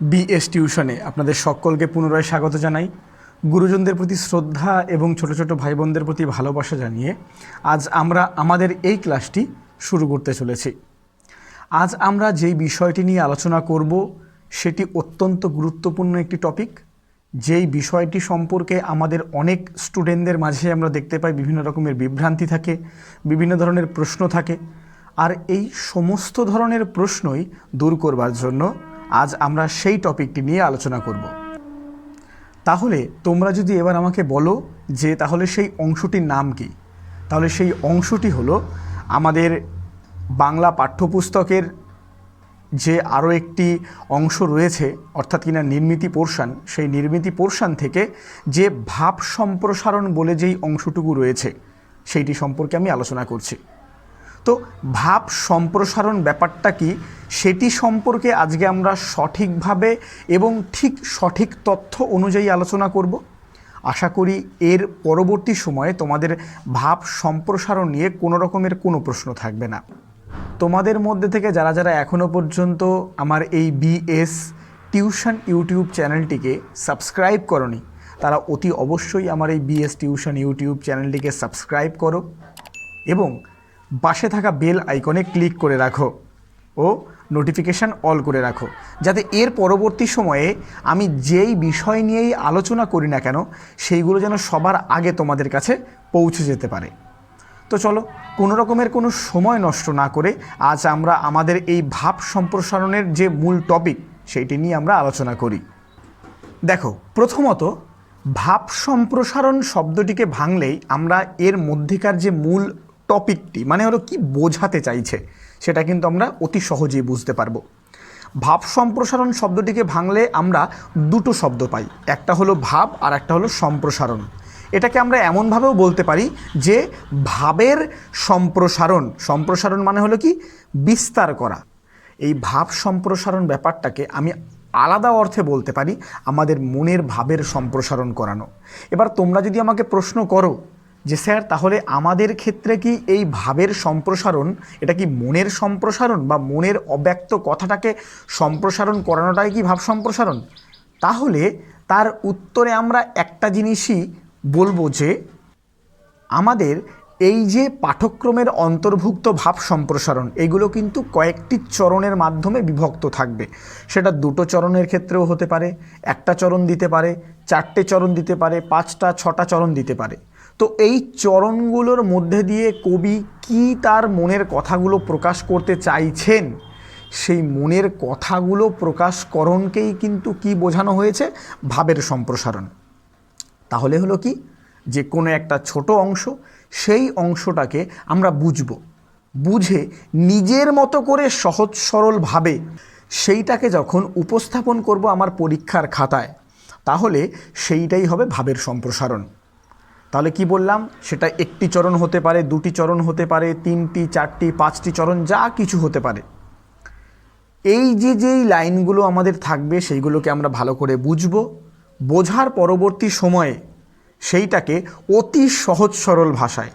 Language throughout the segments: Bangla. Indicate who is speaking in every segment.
Speaker 1: বিএস টিউশনে আপনাদের সকলকে পুনরায় স্বাগত জানাই। গুরুজনদের প্রতি শ্রদ্ধা এবং ছোট ছোট ভাই বোনদের প্রতি ভালোবাসা জানিয়ে আজ আমরা আমাদের এই ক্লাসটি শুরু করতে চলেছি। আজ আমরা যেই বিষয়টি নিয়ে আলোচনা করব, সেটি অত্যন্ত গুরুত্বপূর্ণ একটি টপিক যেই বিষয়টি সম্পর্কে আমাদের অনেক স্টুডেন্টদের মাঝে আমরা দেখতে পাই বিভিন্ন রকমের বিভ্রান্তি থাকে, বিভিন্ন ধরনের প্রশ্ন থাকে, আর এই সমস্ত ধরনের প্রশ্নই দূর করবার জন্য আজ আমরা সেই টপিকটি নিয়ে আলোচনা করব। তাহলে তোমরা যদি এবার আমাকে বলো যে তাহলে সেই অংশটির নাম কি? তাহলে সেই অংশটি হলো আমাদের বাংলা পাঠ্যপুস্তকের যে আরও একটি অংশ রয়েছে, অর্থাৎ কিনা নির্মিতি পোর্শন, সেই নির্মিতি পোর্শন থেকে যে ভাব সম্প্রসারণ বলে যেই অংশটুকু রয়েছে, সেইটি সম্পর্কে আমি আলোচনা করছি। তো ভাব সম্প্রসারণ ব্যাপারটা কি? সেটি সম্পর্কে আজকে আমরা সঠিকভাবে এবং ঠিক সঠিক তথ্য অনুযায়ী আলোচনা করব। আশা করি এর পরবর্তী সময়ে তোমাদের ভাব সম্প্রসারণ নিয়ে কোনো রকমের কোনো প্রশ্ন থাকবে না। তোমাদের মধ্যে থেকে যারা যারা এখনও পর্যন্ত আমার এই বিএস টিউশন ইউটিউব চ্যানেলটিকে সাবস্ক্রাইব করনি, তারা অতি অবশ্যই আমার এই বিএস টিউশন ইউটিউব চ্যানেলটিকে সাবস্ক্রাইব করো এবং পাশে থাকা বেল আইকনে ক্লিক করে রাখো ও নোটিফিকেশান অল করে রাখো, যাতে এর পরবর্তী সময়ে আমি যেই বিষয় নিয়েই আলোচনা করি না কেন, সেইগুলো যেন সবার আগে তোমাদের কাছে পৌঁছে যেতে পারে। তো চলো, কোনো রকমের কোনো সময় নষ্ট না করে আজ আমরা আমাদের এই ভাব সম্প্রসারণের যে মূল টপিক সেইটি নিয়ে আমরা আলোচনা করি। দেখো, প্রথমত, ভাব সম্প্রসারণ শব্দটিকে ভাঙলেই আমরা এর মধ্যেকার যে মূল টপিকটি মানে হলো কি বোঝাতে চাইছে, সেটা কিন্তু আমরা অতি সহজেই বুঝতে পারব। ভাব সম্প্রসারণ শব্দটিকে ভাঙলে আমরা দুটো শব্দ পাই, একটা হলো ভাব আর একটা হলো সম্প্রসারণ। এটাকে আমরা এমনভাবেও বলতে পারি যে ভাবের সম্প্রসারণ সম্প্রসারণ মানে হলো কি? বিস্তার করা। এই ভাব সম্প্রসারণ ব্যাপারটাকে আমি আলাদা অর্থে বলতে পারি আমাদের মনের ভাবের সম্প্রসারণ করানো। এবার তোমরা যদি আমাকে প্রশ্ন করো যে স্যার, তাহলে আমাদের ক্ষেত্রে কি এই ভাবের সম্প্রসারণ, এটা কি মনের সম্প্রসারণ বা মনের অব্যক্ত কথাটাকে সম্প্রসারণ করানোটাই কি ভাব সম্প্রসারণ? তাহলে তার উত্তরে আমরা একটা জিনিসই বলব যে, আমাদের এই যে পাঠক্রমের অন্তর্ভুক্ত ভাব সম্প্রসারণ, এগুলো কিন্তু কয়েকটি চরণের মাধ্যমে বিভক্ত থাকবে। সেটা দুটো চরণের ক্ষেত্রেও হতে পারে, একটা চরণ দিতে পারে, চারটে চরণ দিতে পারে, পাঁচটা, ছটা চরণ দিতে পারে। তো এই চরণগুলোর মধ্যে দিয়ে কবি কি তার মনের কথাগুলো প্রকাশ করতে চাইছেন? সেই মনের কথাগুলো প্রকাশকরণকেই কিন্তু কি বোঝানো হয়েছে? ভাবের সম্প্রসারণ। তাহলে হলো কি? যে কোনো একটা ছোট অংশ, সেই অংশটাকে আমরা বুঝব। বুঝে নিজের মতো করে সহজ সরলভাবে সেইটাকে যখন উপস্থাপন করব আমার পরীক্ষার খাতায়, তাহলে সেইটাই হবে ভাবের সম্প্রসারণ। তাহলে কি বললাম? সেটা একটি চরণ হতে পারে, দুটি চরণ হতে পারে, তিনটি, চারটি, পাঁচটি চরণ, যা কিছু হতে পারে। এই যে যেই লাইনগুলো আমাদের থাকবে, সেইগুলোকে আমরা ভালো করে বুঝব। বোঝার পরবর্তী সময়ে সেইটাকে অতি সহজ সরল ভাষায়।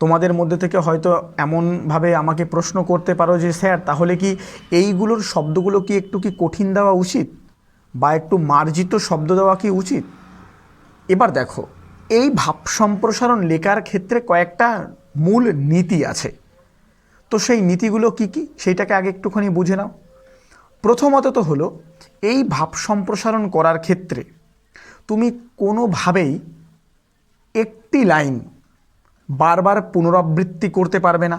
Speaker 1: তোমাদের মধ্যে থেকে হয়তো এমনভাবে আমাকে প্রশ্ন করতে পারো যে, স্যার, তাহলে কি এইগুলোর শব্দগুলো কি একটু কি কঠিন দেওয়া উচিত? বা একটু মার্জিত শব্দ দেওয়া কি উচিত? এবার দেখো এই ভাব সম্প্রসারণ লেখার ক্ষেত্রে কয়েকটা মূল নীতি আছে। তো সেই নীতিগুলো কি কি? সেইটাকে আগে একটুখানি বুঝে নাও। প্রথমত তো হলো, এই ভাব সম্প্রসারণ করার ক্ষেত্রে তুমি কোনোভাবেই একটি লাইন বারবার পুনরাবৃত্তি করতে পারবে না।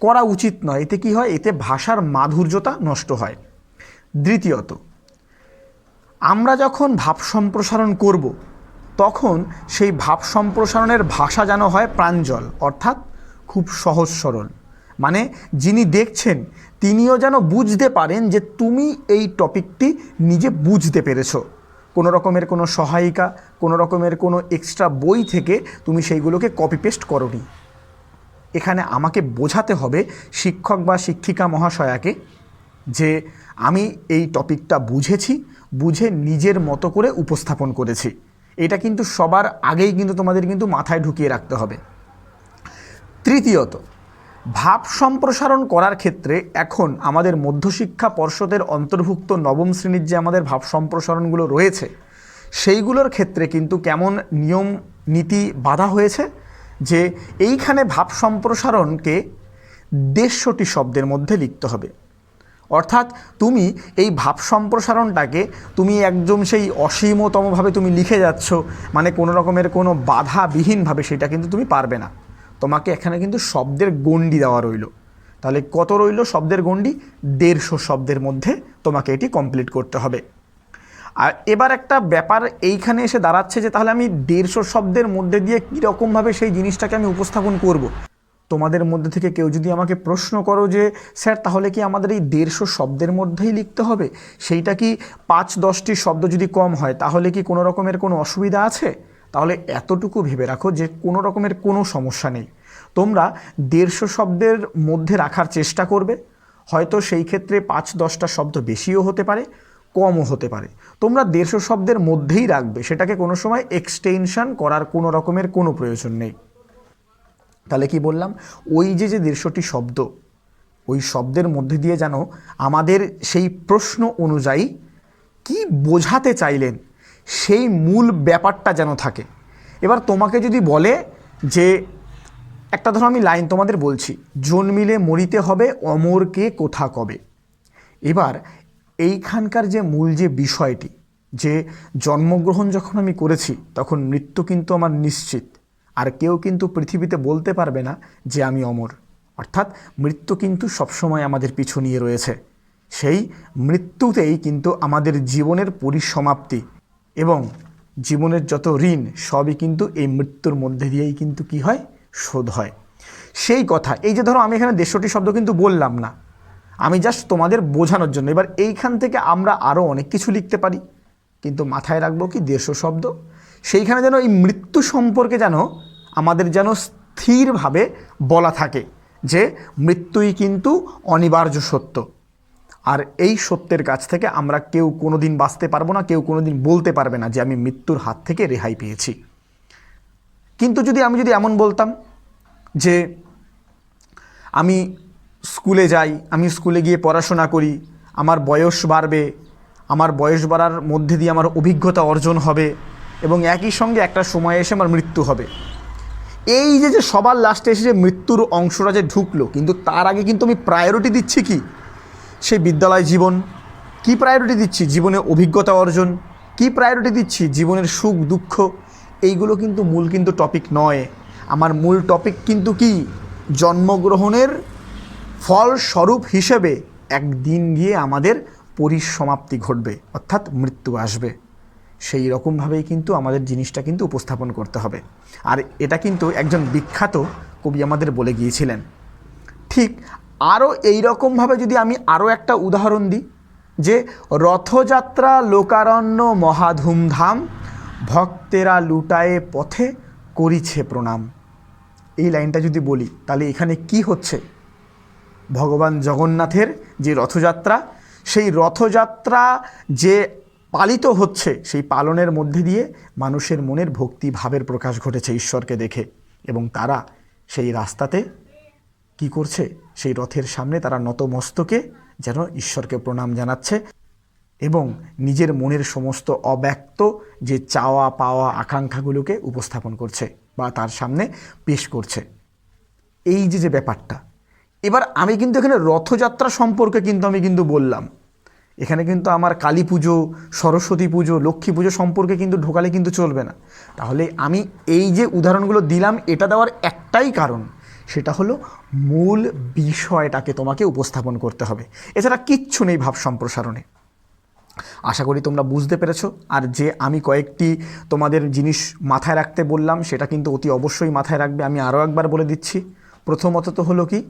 Speaker 1: করা উচিত নয়। এতে কি হয়? এতে ভাষার মাধুর্যতা নষ্ট হয়। দ্বিতীয়ত, আমরা যখন ভাব সম্প্রসারণ করব তখন সেই ভাব সম্প্রসারণের ভাষা যেন হয় প্রাঞ্জল, অর্থাৎ খুব সহজ সরল। মানে যিনি দেখছেন, তিনিও যেন বুঝতে পারেন যে তুমি এই টপিকটি নিজে বুঝতে পেরেছ। কোনো রকমের কোনো সহায়িকা, কোনো রকমের কোনো এক্সট্রা বই থেকে তুমি সেইগুলোকে কপি পেস্ট করনি। এখানে আমাকে বোঝাতে হবে শিক্ষক বা শিক্ষিকা মহাশয়াকে যে আমি এই টপিকটা বুঝেছি, বুঝে নিজের মতো করে উপস্থাপন করেছি। এটা কিন্তু সবার আগেই কিন্তু তোমাদের কিন্তু মাথায় ঢুকিয়ে রাখতে হবে। তৃতীয়ত, ভাব সম্প্রসারণ করার ক্ষেত্রে এখন আমাদের মধ্যশিক্ষা পর্ষদের অন্তর্ভুক্ত নবম শ্রেণির যে আমাদের ভাব সম্প্রসারণগুলো রয়েছে, সেইগুলোর ক্ষেত্রে কিন্তু কেমন নিয়ম নীতি বাধা হয়েছে যে এইখানে ভাব সম্প্রসারণকে দেড়শোটি শব্দের মধ্যে লিখতে হবে। অর্থাৎ তুমি এই ভাব সম্প্রসারণটাকে তুমি একদম সেই অসীমতমভাবে তুমি লিখে যাচ্ছ মানে কোনো রকমের কোনো বাধাবিহীনভাবে সেটা কিন্তু তুমি পারবে না। তোমাকে এখানে কিন্তু শব্দের গণ্ডি দেওয়া রইল। তাহলে কত রইল শব্দের গণ্ডি? দেড়শো শব্দের মধ্যে তোমাকে এটি কমপ্লিট করতে হবে। আর এবার একটা ব্যাপার এইখানে এসে দাঁড়াচ্ছে যে তাহলে আমি দেড়শো শব্দের মধ্যে দিয়ে কীরকমভাবে সেই জিনিসটাকে আমি উপস্থাপন করব। তোমাদের মধ্যে থেকে কেউ যদি আমাকে প্রশ্ন করো যে, স্যার, তাহলে কি আমাদের এই দেড়শো শব্দের মধ্যেই লিখতে হবে? সেইটা কি পাঁচ দশটি শব্দ যদি কম হয়, তাহলে কি কোনো রকমের কোনো অসুবিধা আছে? তাহলে এতটুকু ভেবে রাখো যে, কোনো রকমের কোনো সমস্যা নেই। তোমরা দেড়শো শব্দের মধ্যে রাখার চেষ্টা করবে। হয়তো সেই ক্ষেত্রে পাঁচ দশটা শব্দ বেশিও হতে পারে, কমও হতে পারে। তোমরা দেড়শো শব্দের মধ্যেই রাখবে, সেটাকে কোনো সময় এক্সটেনশন করার কোনো রকমের কোনো প্রয়োজন নেই। তাহলে কি বললাম? ওই যে যে দেড়শোটি শব্দ, ওই শব্দের মধ্যে দিয়ে যেন আমাদের সেই প্রশ্ন অনুযায়ী কি বোঝাতে চাইলেন, সেই মূল ব্যাপারটা যেন থাকে। এবার তোমাকে যদি বলে যে, একটা ধরো আমি লাইন তোমাদের বলছি, জন্মিলে মরিতে হবে, অমরকে কোথা কবে? এবার এইখানকার যে মূল যে বিষয়টি, যে জন্মগ্রহণ যখন আমি করেছি, তখন মৃত্যু কিন্তু আমার নিশ্চিত। আর কেউ কিন্তু পৃথিবীতে বলতে পারবে না যে আমি অমর। অর্থাৎ মৃত্যু কিন্তু সবসময় আমাদের পিছু নিয়ে রয়েছে। সেই মৃত্যুতেই কিন্তু আমাদের জীবনের পরিসমাপ্তি এবং জীবনের যত ঋণ, সবই কিন্তু এই মৃত্যুর মধ্যে দিয়েই কিন্তু কি হয়? শোধ হয়। সেই কথা, এই যে ধরো আমি এখানে দেড়শোটি শব্দ কিন্তু বললাম না। আমি জাস্ট তোমাদের বোঝানোর জন্য। এবার এইখান থেকে আমরা আরও অনেক কিছু লিখতে পারি। কিন্তু মাথায় রাখব কি, দেড়শো শব্দ? সেইখানে যেন এই মৃত্যু সম্পর্কে যেন আমাদের যেন স্থিরভাবে বলা থাকে যে মৃত্যুই কিন্তু অনিবার্য সত্য। আর এই সত্যের কাছ থেকে আমরা কেউ কোনো দিন বাঁচতে পারব না, কেউ কোনো দিন বলতে পারবে না যে আমি মৃত্যুর হাত থেকে রেহাই পেয়েছি। কিন্তু যদি আমি যদি এমন বলতাম যে আমি স্কুলে যাই, আমি স্কুলে গিয়ে পড়াশোনা করি, আমার বয়স বাড়বে, আমার বয়স বাড়ার মধ্যে দিয়ে আমার অভিজ্ঞতা অর্জন হবে এবং একই সঙ্গে একটা সময় এসে আমার মৃত্যু হবে। এই যে যে সবার লাস্টে এসে যে মৃত্যুর অংশটা যে ঢুকলো, কিন্তু তার আগে কিন্তু আমি প্রায়োরিটি দিচ্ছি কি? সে বিদ্যালয় জীবন। কি প্রায়োরিটি দিচ্ছি? জীবনে অভিজ্ঞতা অর্জন। কি প্রায়োরিটি দিচ্ছি? জীবনের সুখ, দুঃখ। এইগুলো কিন্তু মূল কিন্তু টপিক নয়। আমার মূল টপিক কিন্তু কি? জন্মগ্রহণের ফলস্বরূপ হিসেবে একদিন গিয়ে আমাদের পরিসমাপ্তি ঘটবে, অর্থাৎ মৃত্যু আসবে। সেই রকমভাবেই কিন্তু আমাদের জিনিসটা কিন্তু উপস্থাপন করতে হবে। আর এটা কিন্তু একজন বিখ্যাত কবি আমাদের বলে গিয়েছিলেন। ঠিক আরও এই রকমভাবে যদি আমি আরও একটা উদাহরণ দিই, যে রথযাত্রা, লোকারণ্য, মহাধুমধাম, ভক্তেরা লুটায়ে পথে করিছে প্রণাম। এই লাইনটা যদি বলি, তাহলে এখানে কি হচ্ছে? ভগবান জগন্নাথের যে রথযাত্রা, সেই রথযাত্রা যে পালিত হচ্ছে সেই পালনের মধ্যে দিয়ে মানুষের মনের ভক্তি ভাবের প্রকাশ ঘটেছে ঈশ্বরকে দেখে এবং তারা সেই রাস্তাতে কি করছে? সেই রথের সামনে তারা নতমস্তকে যেন ঈশ্বরকে প্রণাম জানাচ্ছে এবং নিজের মনের সমস্ত অব্যক্ত যে চাওয়া পাওয়া আকাঙ্ক্ষাগুলোকে উপস্থাপন করছে বা তার সামনে পেশ করছে। এই যে যে ব্যাপারটা, এবার আমি কিন্তু এখানে রথযাত্রা সম্পর্কে কিন্তু আমি কিন্তু বললাম। এখানে কিন্তু আমার কালী পুজো, সরস্বতী পুজো, লক্ষ্মী পুজো সম্পর্কে কিন্তু ঢোকালে কিন্তু চলবে না। তাহলে আমি এই যে উদাহরণগুলো দিলাম, এটা দেওয়ার একটাই কারণ, সেটা হলো মূল বিষয়টাকে তোমাকে উপস্থাপন করতে হবে। এছাড়া কিচ্ছু নেই ভাব সম্প্রসারণে। আশা করি তোমরা বুঝতে পেরেছ। আর যে আমি কয়েকটি তোমাদের জিনিস মাথায় রাখতে বললাম, সেটা কিন্তু অতি অবশ্যই মাথায় রাখবে, আমি আরও একবার বলে দিচ্ছি। প্রথমত তো হলো কি?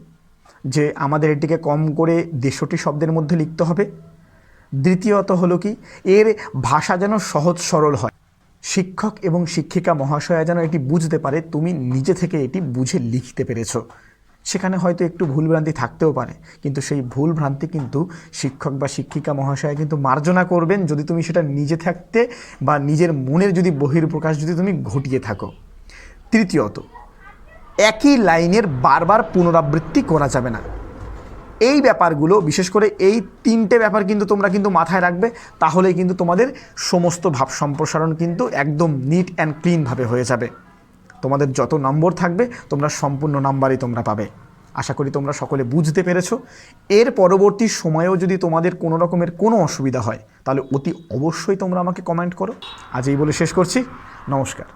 Speaker 1: যে আমাদের এটিকে কম করে দেড়শোটি শব্দের মধ্যে লিখতে হবে। দ্বিতীয়ত হলো কি? এর ভাষা যেন সহজ সরল হয়। শিক্ষক এবং শিক্ষিকা মহাশয়া যেন এটি বুঝতে পারে, তুমি নিজে থেকে এটি বুঝে লিখতে পেরেছ। সেখানে হয়তো একটু ভুলভ্রান্তি থাকতেও পারে, কিন্তু সেই ভুলভ্রান্তি কিন্তু শিক্ষক বা শিক্ষিকা মহাশয়া কিন্তু মার্জনা করবেন যদি তুমি সেটা নিজে থাকতে বা নিজের মনের যদি বহির্প্রকাশ যদি তুমি ঘটিয়ে থাকো। তৃতীয়ত, একই লাইনের বারবার পুনরাবৃত্তি করা যাবে না। এই ব্যাপারগুলো, বিশেষ করে এই তিনটে ব্যাপার কিন্তু তোমরা কিন্তু মাথায় রাখবে, তাহলেই কিন্তু তোমাদের সমস্ত ভাব সম্প্রসারণ কিন্তু একদম নিট অ্যান্ড ক্লিনভাবে হয়ে যাবে। তোমাদের যত নম্বর থাকবে, তোমরা সম্পূর্ণ নাম্বারই তোমরা পাবে। আশা করি তোমরা সকলে বুঝতে পেরেছ। এর পরবর্তী সময়েও যদি তোমাদের কোনো রকমের কোনো অসুবিধা হয়, তাহলে অতি অবশ্যই তোমরা আমাকে কমেন্ট করো। আজ এই বলে শেষ করছি। নমস্কার।